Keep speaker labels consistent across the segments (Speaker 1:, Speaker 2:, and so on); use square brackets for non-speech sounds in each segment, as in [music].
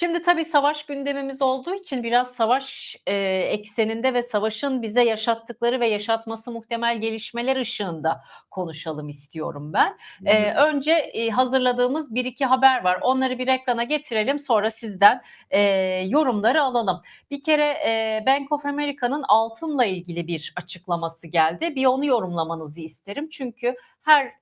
Speaker 1: Şimdi tabii savaş gündemimiz olduğu için biraz savaş e, ekseninde ve savaşın bize yaşattıkları ve yaşatması muhtemel gelişmeler ışığında konuşalım istiyorum ben. E, önce e, hazırladığımız bir iki haber var. Onları bir ekrana getirelim sonra sizden e, yorumları alalım. Bir kere e, Bank of America'nın altınla ilgili bir açıklaması geldi. Bir onu yorumlamanızı isterim. Çünkü her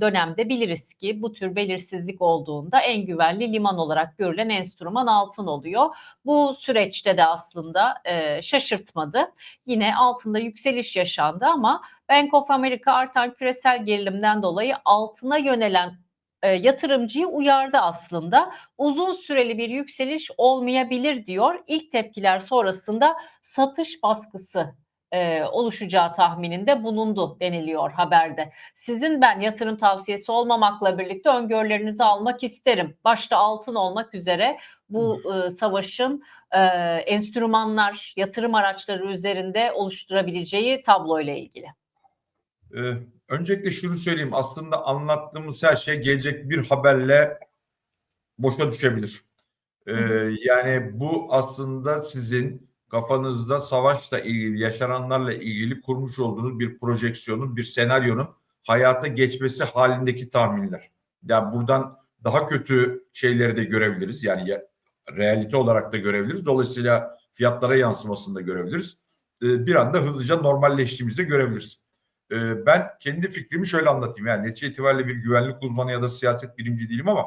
Speaker 1: dönemde biliriz ki bu tür belirsizlik olduğunda en güvenli liman olarak görülen enstrüman altın oluyor. Bu süreçte de aslında şaşırtmadı. Yine altında yükseliş yaşandı ama Bank of America artan küresel gerilimden dolayı altına yönelen yatırımcıyı uyardı aslında. Uzun süreli bir yükseliş olmayabilir diyor. İlk tepkiler sonrasında satış baskısı e, oluşacağı tahmininde bulundu deniliyor haberde. Sizin ben yatırım tavsiyesi olmamakla birlikte öngörülerinizi almak isterim. Başta altın olmak üzere bu e, savaşın e, enstrümanlar, yatırım araçları üzerinde oluşturabileceği tablo ile ilgili.
Speaker 2: Ee, öncelikle şunu söyleyeyim. Aslında anlattığımız her şey gelecek bir haberle boşa düşebilir. Ee, yani bu aslında sizin kafanızda savaşla ilgili, yaşananlarla ilgili kurmuş olduğunuz bir projeksiyonun, bir senaryonun hayata geçmesi halindeki tahminler. Yani buradan daha kötü şeyleri de görebiliriz. Yani ya, realite olarak da görebiliriz. Dolayısıyla fiyatlara yansımasını da görebiliriz. Ee, bir anda hızlıca normalleştiğimizde görebiliriz. Ee, ben kendi fikrimi şöyle anlatayım. Yani netice itibariyle bir güvenlik uzmanı ya da siyaset bilimci değilim ama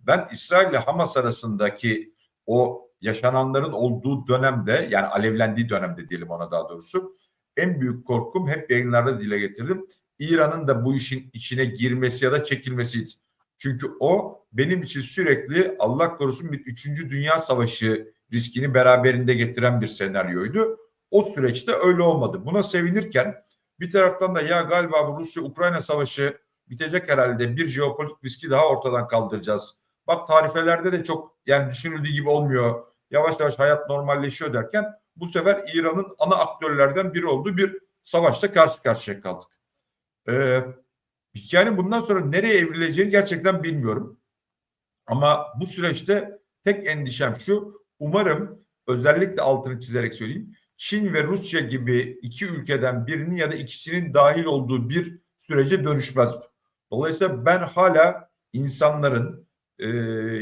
Speaker 2: ben İsrail ile Hamas arasındaki o yaşananların olduğu dönemde yani alevlendiği dönemde diyelim ona daha doğrusu en büyük korkum hep yayınlarda dile getirdim. İran'ın da bu işin içine girmesi ya da çekilmesiydi. Çünkü o benim için sürekli Allah korusun bir üçüncü dünya savaşı riskini beraberinde getiren bir senaryoydu. O süreçte öyle olmadı. Buna sevinirken bir taraftan da ya galiba bu Rusya-Ukrayna savaşı bitecek herhalde bir jeopolitik riski daha ortadan kaldıracağız. Bak tarifelerde de çok yani düşünüldüğü gibi olmuyor. Yavaş yavaş hayat normalleşiyor derken bu sefer İran'ın ana aktörlerden biri olduğu bir savaşta karşı karşıya kaldık. Ee, hikayenin bundan sonra nereye evrileceğini gerçekten bilmiyorum. Ama bu süreçte tek endişem şu. Umarım özellikle altını çizerek söyleyeyim. Çin ve Rusya gibi iki ülkeden birinin ya da ikisinin dahil olduğu bir sürece dönüşmez. Dolayısıyla ben hala insanların e,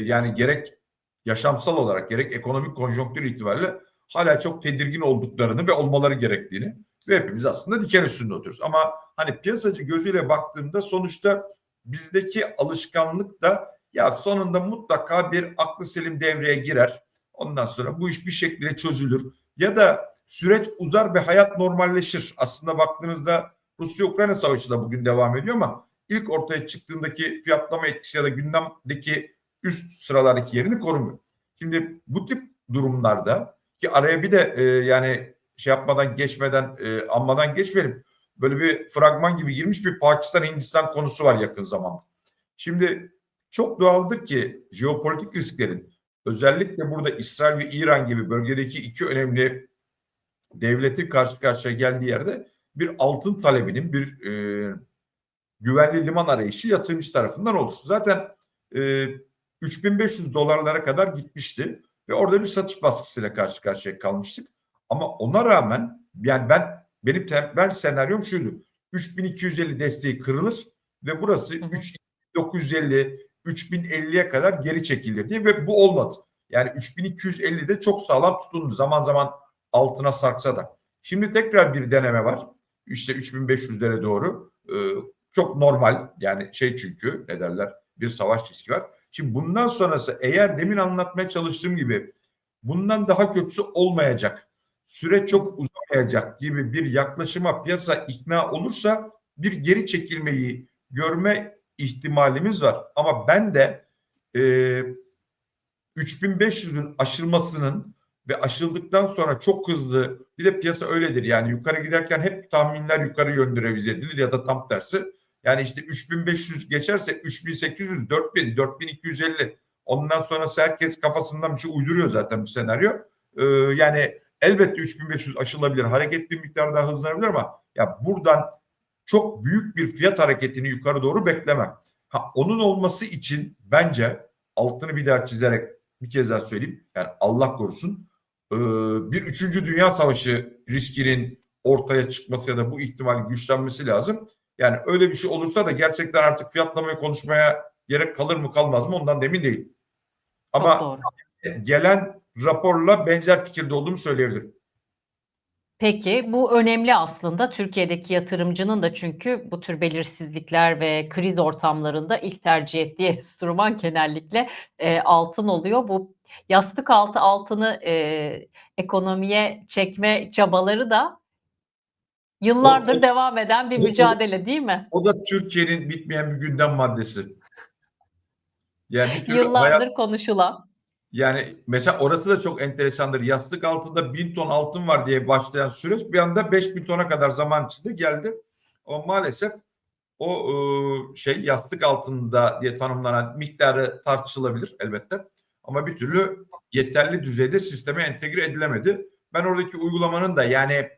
Speaker 2: yani gerek yaşamsal olarak gerek ekonomik konjonktür itibariyle hala çok tedirgin olduklarını ve olmaları gerektiğini ve hepimiz aslında diken üstünde oturuyoruz. Ama hani piyasacı gözüyle baktığımda sonuçta bizdeki alışkanlık da ya sonunda mutlaka bir aklı selim devreye girer. Ondan sonra bu iş bir şekilde çözülür. Ya da süreç uzar ve hayat normalleşir. Aslında baktığınızda Rusya-Ukrayna savaşı da bugün devam ediyor ama ilk ortaya çıktığındaki fiyatlama etkisi ya da gündemdeki üst sıralardaki yerini korumuyor. Şimdi bu tip durumlarda ki araya bir de e, yani şey yapmadan geçmeden e, anmadan geçmeyelim. Böyle bir fragman gibi girmiş bir Pakistan Hindistan konusu var yakın zamanda. Şimdi çok doğaldır ki jeopolitik risklerin özellikle burada İsrail ve İran gibi bölgedeki iki önemli devleti karşı karşıya geldiği yerde bir altın talebinin bir e, güvenli liman arayışı yatırımcı tarafından olur. Zaten e, 3500 dolarlara kadar gitmişti ve orada bir satış baskısıyla karşı karşıya kalmıştık. Ama ona rağmen yani ben benim temel senaryom şuydu. 3250 desteği kırılır ve burası 3950 3050'ye kadar geri çekilir diye ve bu olmadı. Yani 3250'de çok sağlam tutundu. Zaman zaman altına sarksa da. Şimdi tekrar bir deneme var. İşte 3500'lere doğru. Ee, çok normal yani şey çünkü ne derler bir savaş riski var. Şimdi bundan sonrası eğer demin anlatmaya çalıştığım gibi bundan daha kötüsü olmayacak. Süreç çok uzamayacak gibi bir yaklaşıma piyasa ikna olursa bir geri çekilmeyi görme ihtimalimiz var. Ama ben de e, 3500'ün aşılmasının ve aşıldıktan sonra çok hızlı bir de piyasa öyledir yani yukarı giderken hep tahminler yukarı yönlü revize edilir ya da tam tersi. Yani işte 3500 geçerse 3800, 4000, 4250 ondan sonra herkes kafasından bir şey uyduruyor zaten bu senaryo. Ee, yani elbette 3500 aşılabilir. Hareket bir miktar daha hızlanabilir ama ya buradan çok büyük bir fiyat hareketini yukarı doğru beklemem. Ha, onun olması için bence altını bir daha çizerek bir kez daha söyleyeyim. Yani Allah korusun e, bir üçüncü dünya savaşı riskinin ortaya çıkması ya da bu ihtimalin güçlenmesi lazım. Yani öyle bir şey olursa da gerçekten artık fiyatlamayı konuşmaya gerek kalır mı kalmaz mı ondan da emin değilim.
Speaker 1: Çok
Speaker 2: Ama gelen raporla benzer fikirde olduğumu söyleyebilirim.
Speaker 1: Peki bu önemli aslında Türkiye'deki yatırımcının da çünkü bu tür belirsizlikler ve kriz ortamlarında ilk tercih ettiği [laughs] enstrüman genellikle e, altın oluyor. Bu yastık altı altını e, ekonomiye çekme çabaları da yıllardır
Speaker 2: O- o-
Speaker 1: devam eden bir
Speaker 2: o- o-
Speaker 1: mücadele değil mi?
Speaker 2: O da Türkiye'nin bitmeyen bir gündem maddesi. Yani
Speaker 1: Yıllardır
Speaker 2: hayat
Speaker 1: konuşulan.
Speaker 2: yani mesela orası da çok enteresandır. Yastık altında bin ton altın var diye başlayan süreç bir anda 5000 tona kadar zaman içinde geldi. Ama maalesef o e, şey yastık altında diye tanımlanan miktarı tartışılabilir elbette. Ama bir türlü yeterli düzeyde sisteme entegre edilemedi. Ben oradaki uygulamanın da yani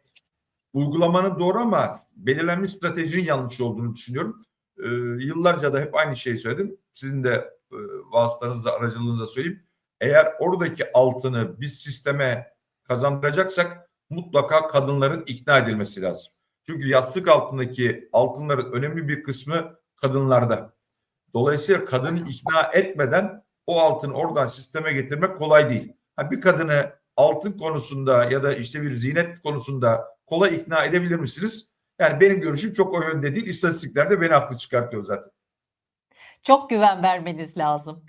Speaker 2: uygulamanın doğru ama belirlenmiş stratejinin yanlış olduğunu düşünüyorum. Ee, yıllarca da hep aynı şeyi söyledim. Sizin de e, vasıtanızla, aracılığınızla söyleyeyim. Eğer oradaki altını biz sisteme kazandıracaksak mutlaka kadınların ikna edilmesi lazım. Çünkü yastık altındaki altınların önemli bir kısmı kadınlarda. Dolayısıyla kadını ikna etmeden o altını oradan sisteme getirmek kolay değil. Ha, bir kadını altın konusunda ya da işte bir zinet konusunda kolay ikna edebilir misiniz? Yani benim görüşüm çok o yönde değil. İstatistikler de beni haklı çıkartıyor zaten.
Speaker 1: Çok güven vermeniz lazım.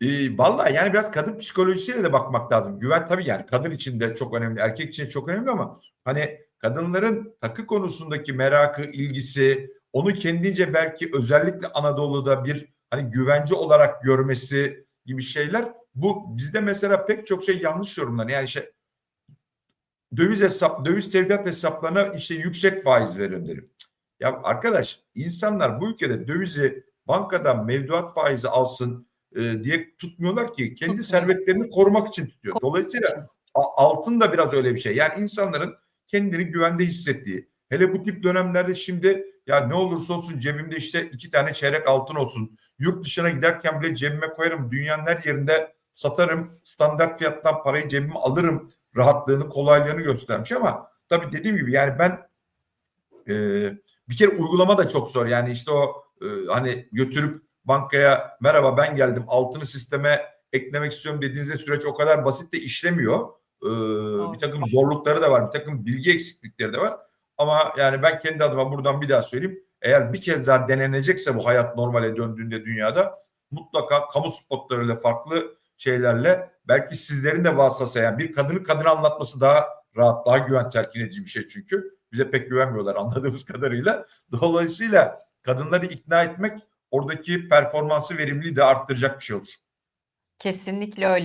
Speaker 2: Ee, vallahi yani biraz kadın psikolojisiyle de bakmak lazım. Güven tabii yani kadın için de çok önemli, erkek için de çok önemli ama hani kadınların takı konusundaki merakı, ilgisi, onu kendince belki özellikle Anadolu'da bir hani güvence olarak görmesi gibi şeyler bu bizde mesela pek çok şey yanlış yorumlanıyor. Yani işte döviz hesap, döviz tevdiat hesaplarına işte yüksek faiz verin. Ya arkadaş insanlar bu ülkede dövizi bankadan mevduat faizi alsın e, diye tutmuyorlar ki kendi servetlerini korumak için tutuyor. Dolayısıyla altın da biraz öyle bir şey. Yani insanların kendini güvende hissettiği. Hele bu tip dönemlerde şimdi ya ne olursa olsun cebimde işte iki tane çeyrek altın olsun. Yurt dışına giderken bile cebime koyarım. Dünyanın her yerinde satarım. Standart fiyattan parayı cebime alırım. Rahatlığını, kolaylığını göstermiş ama tabii dediğim gibi yani ben e, bir kere uygulama da çok zor. Yani işte o e, hani götürüp bankaya merhaba ben geldim altını sisteme eklemek istiyorum dediğinizde süreç o kadar basit de işlemiyor. Ee, bir takım zorlukları da var, bir takım bilgi eksiklikleri de var. Ama yani ben kendi adıma buradan bir daha söyleyeyim. Eğer bir kez daha denenecekse bu hayat normale döndüğünde dünyada mutlaka kamu spotlarıyla farklı şeylerle belki sizlerin de vasıtası yani bir kadını kadına anlatması daha rahat, daha güven telkin edici bir şey çünkü. Bize pek güvenmiyorlar anladığımız [laughs] kadarıyla. Dolayısıyla kadınları ikna etmek oradaki performansı verimliliği de arttıracak bir şey olur.
Speaker 1: Kesinlikle öyle.